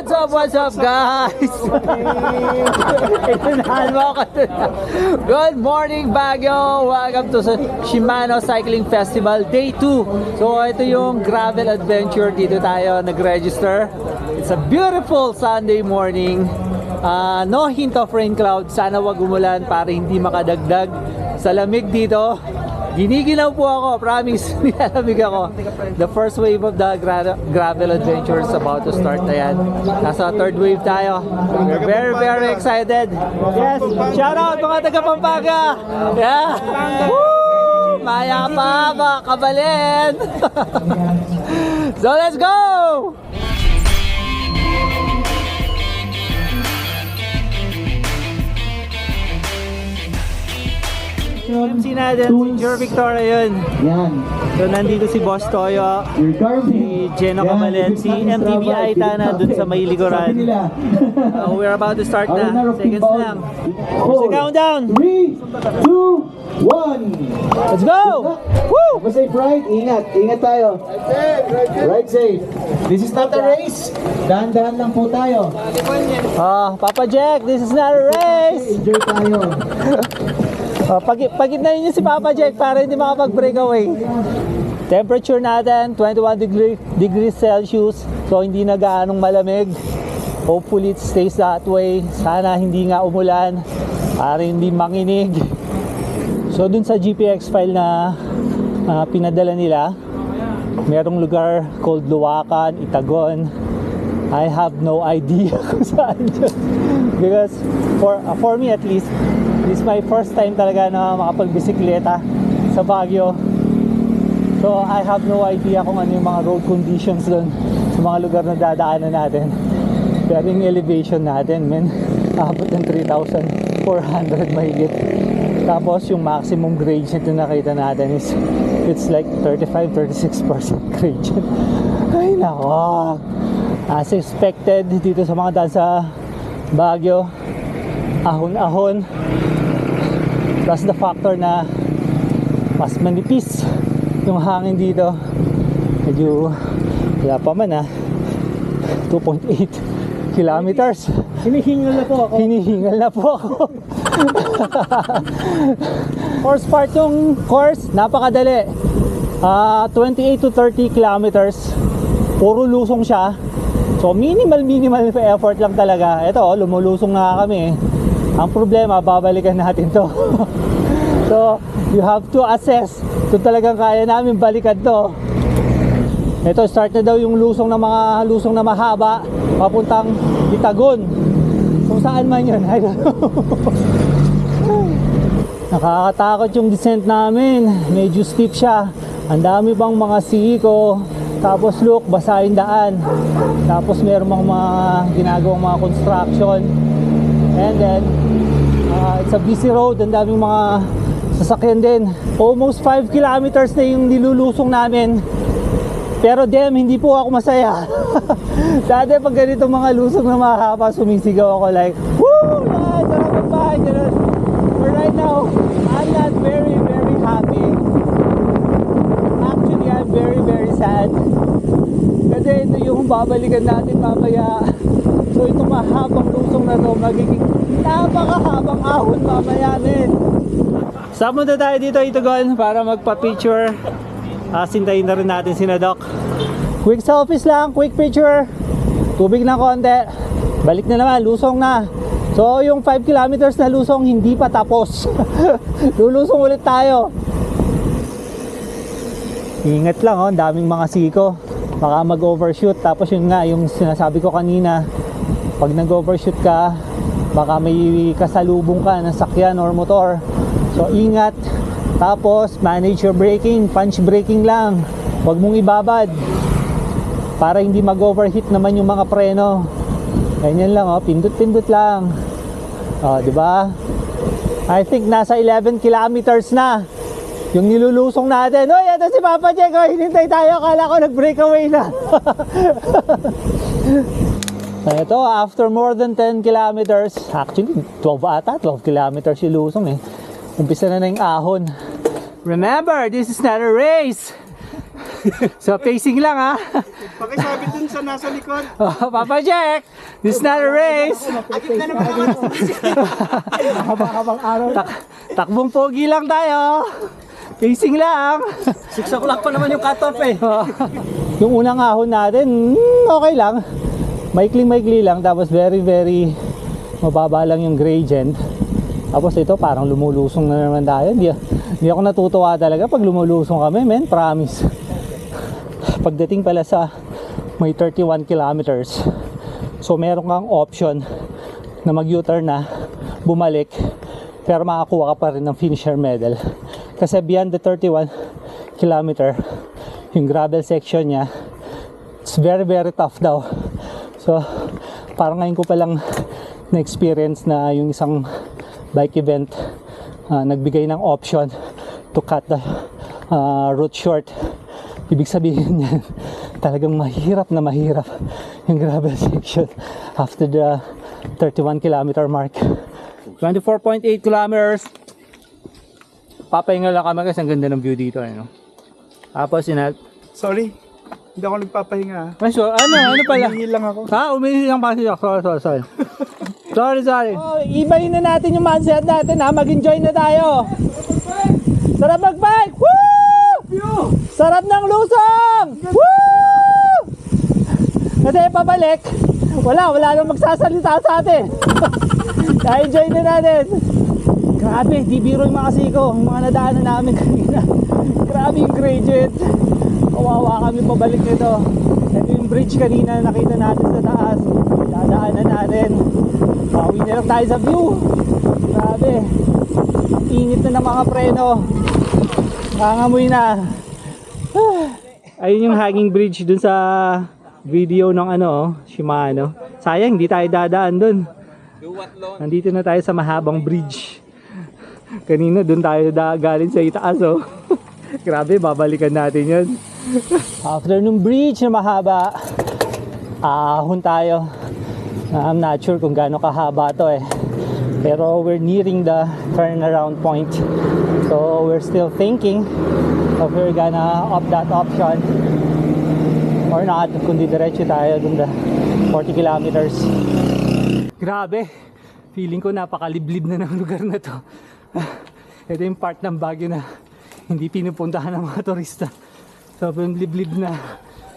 What's up, what's up guys? Good morning Baguio! Welcome to Shimano Cycling Festival Day 2. So ito yung gravel adventure. Dito tayo nag-register. It's a beautiful Sunday morning. Ah, no hint of rain cloud. Sana wag umulan para hindi makadagdag sa lamig dito. Giniginaw po ako, promise. Nilalamig ako. The first wave of the gra- gravel adventure is about to start na yan. Nasa third wave tayo. We're very, very excited. Yes, shout out mga taga Pampanga. Yeah. Maya pa, mga kabalin. so let's go! MC natin, si Jor Victoria yun. Yan. So nandito si Boss Toyo, Your si Geno Camalen, si MTV Travel, Aita na dun sa may likuran. Uh, we're about to start na. Seconds pinball. lang. Four, So countdown. Three, two, one. Let's go! Woo! Have safe ride. Ingat. Ingat tayo. Ride safe. This is not a race. Dahan-dahan lang po tayo. Ah, Papa Jack, this is not a race! Enjoy tayo. Uh, pag, pagitnayin niyo si Papa Jack para hindi makapag-breakaway. Temperature natin, 21 degree, degrees Celsius. So hindi na gaanong malamig. Hopefully it stays that way. Sana hindi nga umulan para hindi manginig. So dun sa GPX file na ah, pinadala nila, merong lugar called Luwakan, Itagon. I have no idea kung saan yun. Because for, uh, for me at least, this is my first time talaga na makapagbisikleta sa Baguio. So I have no idea kung ano yung mga road conditions doon sa mga lugar na dadaanan natin. Pero yung elevation natin, men, abot ng 3,400 mahigit. Tapos yung maximum gradient na nakita natin is it's like 35-36% gradient. Ay nako. As expected dito sa mga daan sa Baguio, ahon-ahon. Plus the factor na mas manipis yung hangin dito. Medyo wala pa man ah. 2.8 kilometers. Hinihingal na po ako. Hinihingal na po ako. Course part yung course, napakadali. Ah, 28 to 30 kilometers. Puro lusong siya. So minimal minimal effort lang talaga. Ito, oh, lumulusong na kami. Ang problema, babalikan natin to. so, you have to assess kung talagang kaya namin balikan to. Ito, start na daw yung lusong na mga lusong na mahaba papuntang Itagon. Kung saan man yun, I don't know. Nakakatakot yung descent namin. Medyo steep siya. Ang dami pang mga siko. Tapos look, basa yung daan. Tapos meron mga, mga ginagawang mga construction. And then, uh, it's a busy road. Ang daming mga sasakyan din. Almost 5 kilometers na yung nilulusong namin. Pero dem, hindi po ako masaya. Dati pag ganito mga lusong na mahaba, sumisigaw ako like, Woo! Lahat, sarap ang bahay, ganun. Right now, I'm not very, very happy. Actually, I'm very, very sad. Kasi ito yung babalikan natin mamaya. So ito mahabang lusong na to, magiging napakahabang ahon mamaya din. Saan punta tayo dito, Itugon, para magpa-picture. Ah, sintayin na rin natin si Doc. Quick selfies lang, quick picture. Tubig na konti. Balik na naman, lusong na. So yung 5 kilometers na lusong hindi pa tapos. Lulusong ulit tayo. Ingat lang oh, daming mga siko. Baka mag-overshoot. Tapos yun nga, yung sinasabi ko kanina, pag nag-overshoot ka, baka may kasalubong ka ng sakyan or motor. So ingat. Tapos manage your braking, punch braking lang. Huwag mong ibabad. Para hindi mag-overheat naman yung mga preno. Ganyan lang oh, pindot-pindot lang. Oh, di ba? I think nasa 11 kilometers na yung nilulusong natin. Oy, ito si Papa Jack. Oh, hinintay tayo. Akala ko nag-breakaway na. ito, after more than 10 kilometers, actually 12 ata, 12 kilometers yung lusong eh. Umpisa na na yung ahon. Remember, this is not a race. so pacing lang ha. Pakisabi dun sa nasa likod. Oh, Papa Jack, this is not a race. Agit na naman ako. Habang araw. Tak takbong pogi lang tayo. Pacing lang. 6 o'clock pa naman yung cut-off eh. yung unang ahon natin, hmm, okay lang. Maikling-maikli lang, tapos very, very mababa lang yung gradient. Tapos ito, parang lumulusong na naman tayo. Hindi, hindi ako natutuwa talaga pag lumulusong kami, men, promise. Pagdating pala sa may 31 kilometers, so meron kang option na mag-U-turn na, bumalik, pero makakuha ka pa rin ng finisher medal. Kasi beyond the 31 kilometer, yung gravel section niya, it's very very tough daw. So, parang ngayon ko palang na-experience na yung isang bike event ah, nagbigay ng option to cut the ah, route short. Ibig sabihin niyan, talagang mahirap na mahirap yung gravel section after the 31 kilometer mark. 24.8 kilometers. Papahinga lang kami kasi ang ganda ng view dito. Ano? Tapos, inal Sorry. Hindi ako nagpapahinga. Ay, so, ano, ano pala? Hingi lang ako. Ha, umihi lang pa siya. Sorry, sorry, sorry. sorry, sorry. Oh, ibahin na natin yung mindset natin ha. Mag-enjoy na tayo. Sarap mag-bike! Woo! Sarap ng lusong! Woo! Kasi pabalik, wala, wala nang magsasalita sa atin. Na-enjoy na natin. Grabe, di biro yung mga siko, yung mga nadaanan namin kanina. Grabe yung gradient. Kawawa kami pabalik nito. Ito yung bridge kanina na nakita natin sa taas. Dadaanan natin. Bawi na lang tayo sa view. Grabe. Init na ng mga preno. Nangangamoy na. Ayun yung hanging bridge dun sa video ng ano, Shimano. Sayang, hindi tayo dadaan dun. Nandito na tayo sa mahabang bridge. Kanina dun tayo galing sa itaas oh. Grabe, babalikan natin yun. After nung bridge na mahaba, ahon tayo. I'm not sure kung gaano kahaba to eh. Pero we're nearing the turnaround point. So we're still thinking if we're gonna opt that option or not. Kundi diretso tayo dun the 40 kilometers. Grabe. Feeling ko napakaliblib na ng lugar na to. Ito yung part ng Baguio na hindi pinupuntahan ng mga turista. Sobrang liblib na.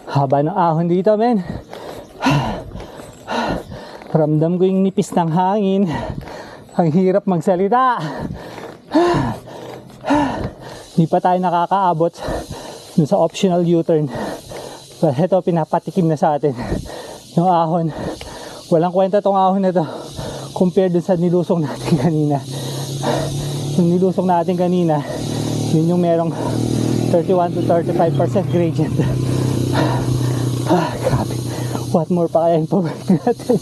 Haba ng ahon dito, men. Ramdam ko yung nipis ng hangin. Ang hirap magsalita. Hindi pa tayo nakakaabot dun sa optional U-turn. But ito, pinapatikim na sa atin. Yung ahon. Walang kwenta tong ahon na to compared dun sa nilusong natin kanina. Yung nilusong natin kanina, yun yung merong 31 to 35% gradient. Ah, grabe. What more pa kaya yung pabalik natin?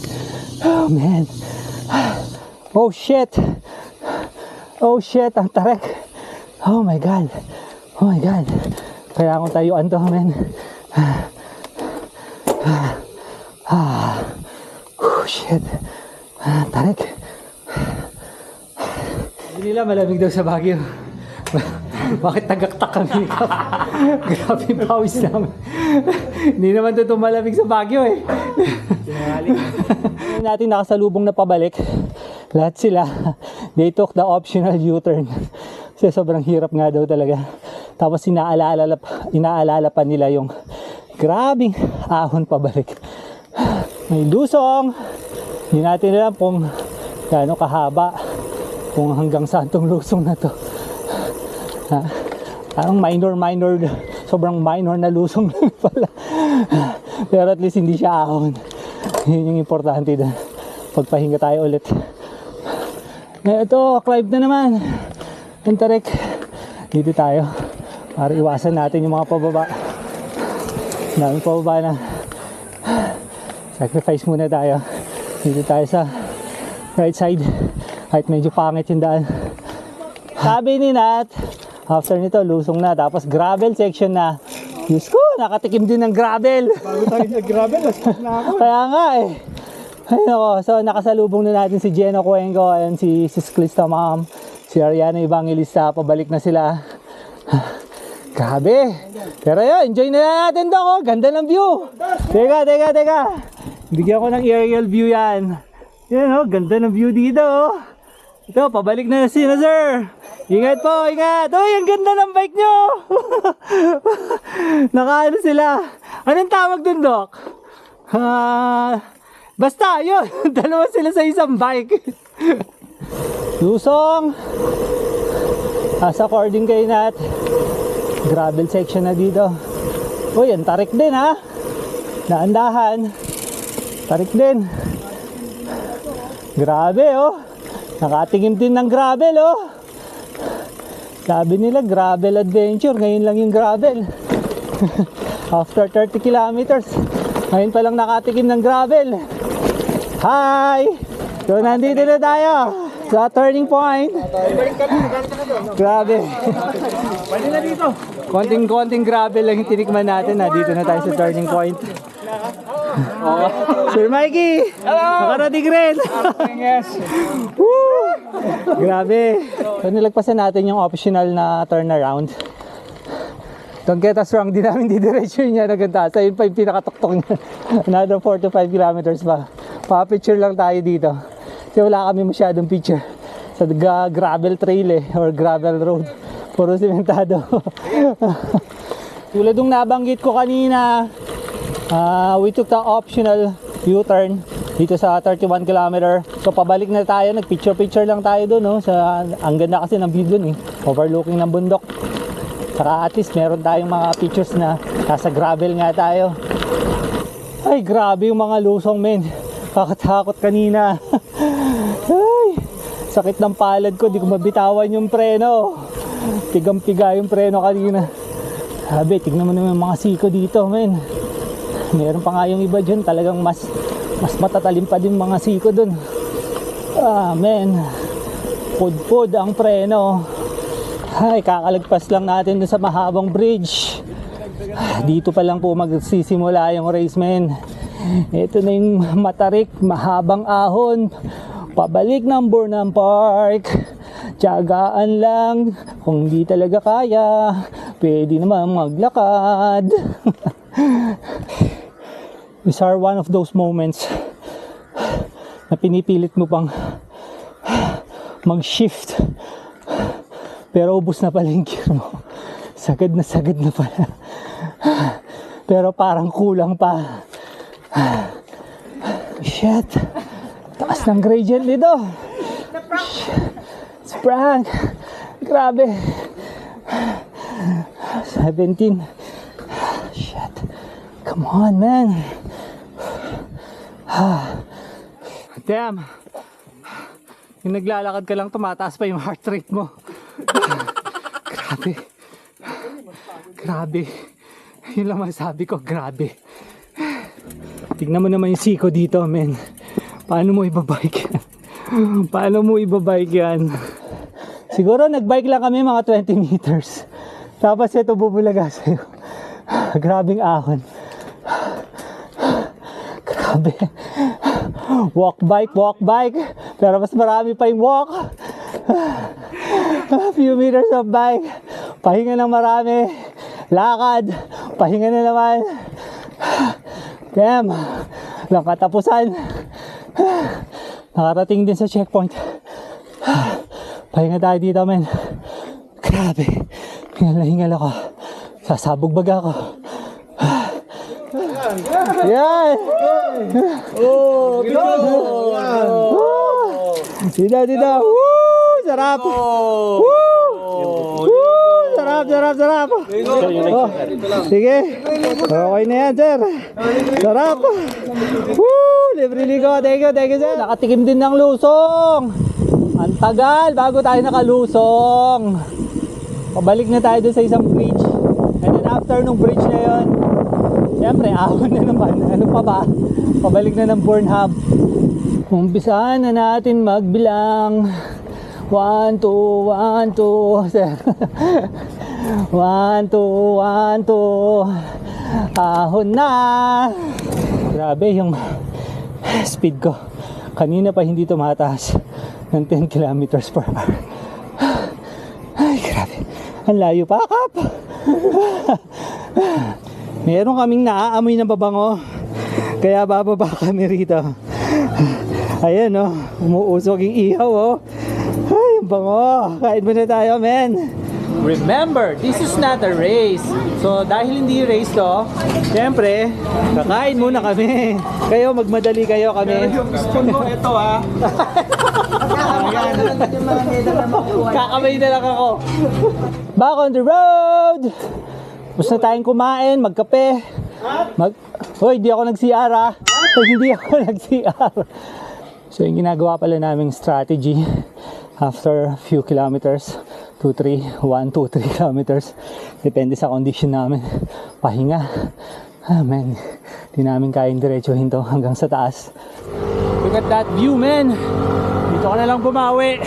Oh, man. Oh, shit. Oh, shit. Ang tarek. Oh, my God. Oh, my God. Kailangan ko tayuan to, man. Ah. Oh, shit. Ah, tarek. Hindi nila malamig daw sa Baguio. Bakit tagaktak kami? Grabe yung pawis namin. Hindi naman to malamig sa Baguio eh. Natin nakasalubong na pabalik. Lahat sila, they took the optional U-turn. Kasi sobrang hirap nga daw talaga. Tapos inaalala, inaalala pa nila yung grabing ahon pabalik. May lusong. Hindi natin alam kung gaano kahaba. Kung hanggang saan tong lusong na to. Ha? Parang minor, minor, sobrang minor na lusong lang pala. Pero at least hindi siya ahon. Yun yung importante doon. Pagpahinga tayo ulit. Eh, ito, climb na naman. Yung tarik. Dito tayo. Para iwasan natin yung mga pababa. Daming pababa na. Sacrifice muna tayo. Dito tayo sa right side. Kahit medyo pangit yung daan. Sabi ni Nat, after nito, lusong na. Tapos gravel section na. Diyos ko, nakatikim din ng gravel. Bago tayo sa gravel, last na ako. Kaya nga eh. Ay nako, so nakasalubong na natin si Jenna Cuengo and si Sis Clista Ma'am, si Ariana Evangelista, pabalik na sila. Grabe. Pero yun, enjoy na natin to. Oh. Ganda ng view. Teka, teka, teka. Bigyan ko ng aerial view yan. Yan oh, ganda ng view dito oh. Ito, pabalik na si na sir. Ingat po, ingat. Uy, ang ganda ng bike nyo. Nakaano sila. Anong tawag dun, Doc? Ah, basta, yun. Dalawa sila sa isang bike. Lusong. As according kay Nat. Gravel section na dito. Uy, ang tarik din ha. Naandahan. Tarik din. Grabe oh. Nakatingin din ng gravel oh. Sabi nila gravel adventure. Ngayon lang yung gravel. After 30 kilometers. Ngayon pa lang nakatikim ng gravel. Hi! So nandito na tayo sa turning point. Grabe. Pwede na dito. Konting-konting gravel lang yung tinikman natin. Nandito na tayo sa turning point. Sir Mikey! Nakarating rin! Yes. Woo! Grabe. So nilagpasan natin yung optional na turnaround. Don't get us wrong, di namin didiretso niya na ganda. Sa yun pa yung pinakatuktok niya. Another 4 to 5 kilometers pa. Pa-picture lang tayo dito. Kasi wala kami masyadong picture. Sa gravel trail eh, or gravel road. Puro simentado. Tulad ng nabanggit ko kanina, Ah, we took the optional U-turn dito sa 31 kilometer. So pabalik na tayo, nag-picture-picture lang tayo doon, no? Sa ang ganda kasi ng view doon eh, overlooking ng bundok. Saka at least meron tayong mga pictures na nasa gravel nga tayo. Ay, grabe yung mga lusong men. Kakatakot kanina. Ay, sakit ng palad ko, di ko mabitawan yung preno. Pigang-piga yung preno kanina. Sabi, tignan mo naman yung mga siko dito, men. Meron pa nga yung iba dyan, talagang mas mas matatalim pa din mga siko dun. Ah, men. Pud-pud ang preno. Ay, kakalagpas lang natin dun sa mahabang bridge. Dito pa lang po magsisimula yung race, men. Ito na yung matarik, mahabang ahon. Pabalik ng Burnham Park. Tiyagaan lang. Kung di talaga kaya, pwede naman maglakad. These are one of those moments na pinipilit mo pang mag-shift. Pero ubus na gear mo. Sagad na sagad na pala. Pero parang kulang pa. Shit. Taas ng gradient dito it's prank grabe. 17 shit. Come on man Damn. Yung naglalakad ka lang, tumataas pa yung heart rate mo. grabe. Grabe. Yun lang masabi ko, grabe. Tignan mo naman yung siko dito, men. Paano mo ibabike yan? Paano mo ibabike yan? Siguro nagbike lang kami mga 20 meters. Tapos ito bubulaga sa'yo. Grabing ahon. Grabe. Walk bike, walk bike. Pero mas marami pa yung walk. A few meters of bike. Pahinga ng marami. Lakad. Pahinga na naman. Damn. Lang katapusan. Nakarating din sa checkpoint. Pahinga tayo dito, men. Grabe. Hingal na hingal ako. Sasabog baga ako. Yan! Oh! Dito, dito. Woo! Sarap! Woo! Woo! Sarap, sarap, sarap! Oh, sige. Okay na yan, sir. Sarap! Woo! Libre ligo. Thank you, thank you, sir. Nakatikim din ng lusong. Ang tagal bago tayo nakalusong. Pabalik na tayo dun sa isang bridge. And then after nung bridge na yon, Siyempre, ahon na naman. Ano pa ba? Pabalik na ng Burnham. Umpisahan na natin magbilang. 1, 2, 1, 2. 1, 2, 1, 2. Ahon na. Grabe yung speed ko. Kanina pa hindi tumataas ng 10 kilometers per hour. Ay, grabe. Ang layo pa, kap. Meron kaming naaamoy na babango. Kaya bababa kami rito. Ayan oh, umuusok yung ihaw oh. Ay, ang bango. Kain muna tayo, men. Remember, this is not a race. So, dahil hindi race to, syempre, kakain muna kami. Kayo, magmadali kayo kami. Yung spoon mo, ito ha. Kakamay na lang ako. Back on the road! Gusto na tayong kumain, magkape. Mag... Hoy, di ako nag-CR ah. hindi ako nag-CR. So, yung ginagawa pala naming strategy after few kilometers, 2, 3, 1, 2, 3 kilometers. Depende sa condition namin. Pahinga. Ah, man. Di namin kayang diretsuhin to hanggang sa taas. Look at that view, man. Dito ka na lang bumawi.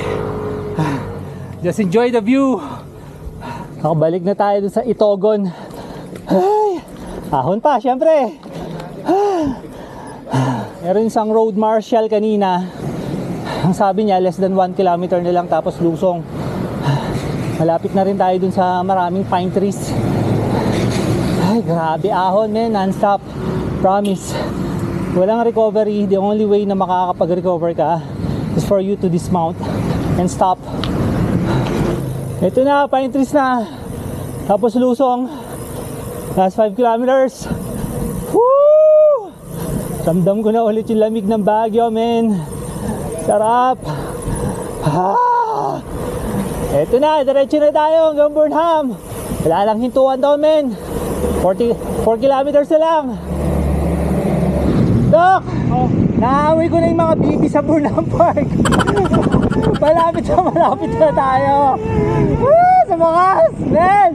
Just enjoy the view. Nakabalik na tayo dun sa Itogon. Ay, ahon pa, syempre. Meron isang road marshal kanina. Ang sabi niya, less than 1 kilometer na lang tapos lusong. Malapit na rin tayo dun sa maraming pine trees. Ay, grabe ahon, men. Non-stop. Promise. Walang recovery. The only way na makakapag-recover ka is for you to dismount and stop. Ito na, pine trees na. Tapos lusong. Last 5 kilometers. Woo! Ramdam ko na ulit yung lamig ng Baguio, men. Sarap. Ah! Ito na, diretso na tayo hanggang Burnham. Wala lang hintuan daw, men. 40, 4 kilometers na lang. Dok! Oh, naamoy ko na yung mga bibi sa Burnham Park. malapit na malapit na tayo. Woo! Sa wakas, men!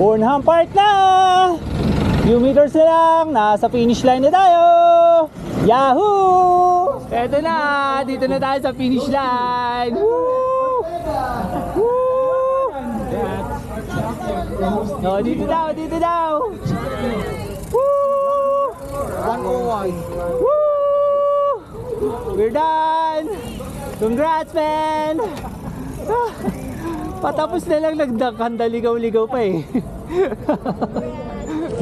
Burnham Park na! Few meters na lang, nasa finish line na tayo! Yahoo! Eto na, dito na tayo sa finish line! Woo! Woo! No, dito daw, dito daw! Woo! Woo! We're done! Congrats, man! Ah, Patapos na lang nagdakanda ligaw-ligaw pa eh.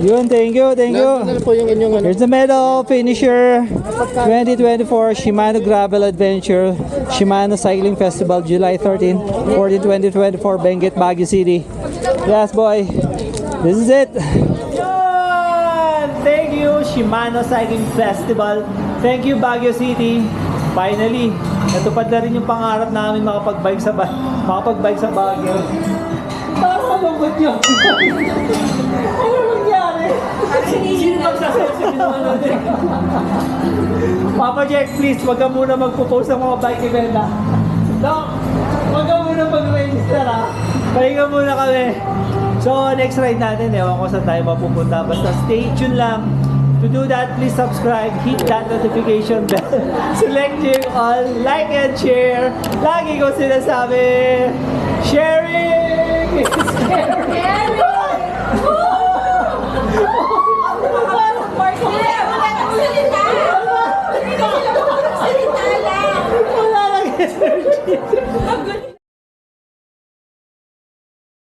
Yun, thank you, thank you. Here's the medal finisher 2024 Shimano Gravel Adventure Shimano Cycling Festival July 13, 14, 2024 Benguet, Baguio City. Yes, boy. This is it. Thank you Shimano Cycling Festival. Thank you Baguio City. Finally, natupad na rin yung pangarap namin makapag-bike sa ba makapag-bike sa Baguio. Parang malungkot yun. ano nangyari? Sino magsasabi sa ginawa natin? Papa Jack, please, wag ka muna magpo-post ng mga bike event ha. Doc, wag ka muna mag-register ha. Pahinga muna kami. So, next ride natin, ewan ko saan tayo mapupunta. Basta stay tuned lang. To do that, please subscribe, hit that notification bell, select all, like and share. Lagi ko sinasabi, sharing is caring.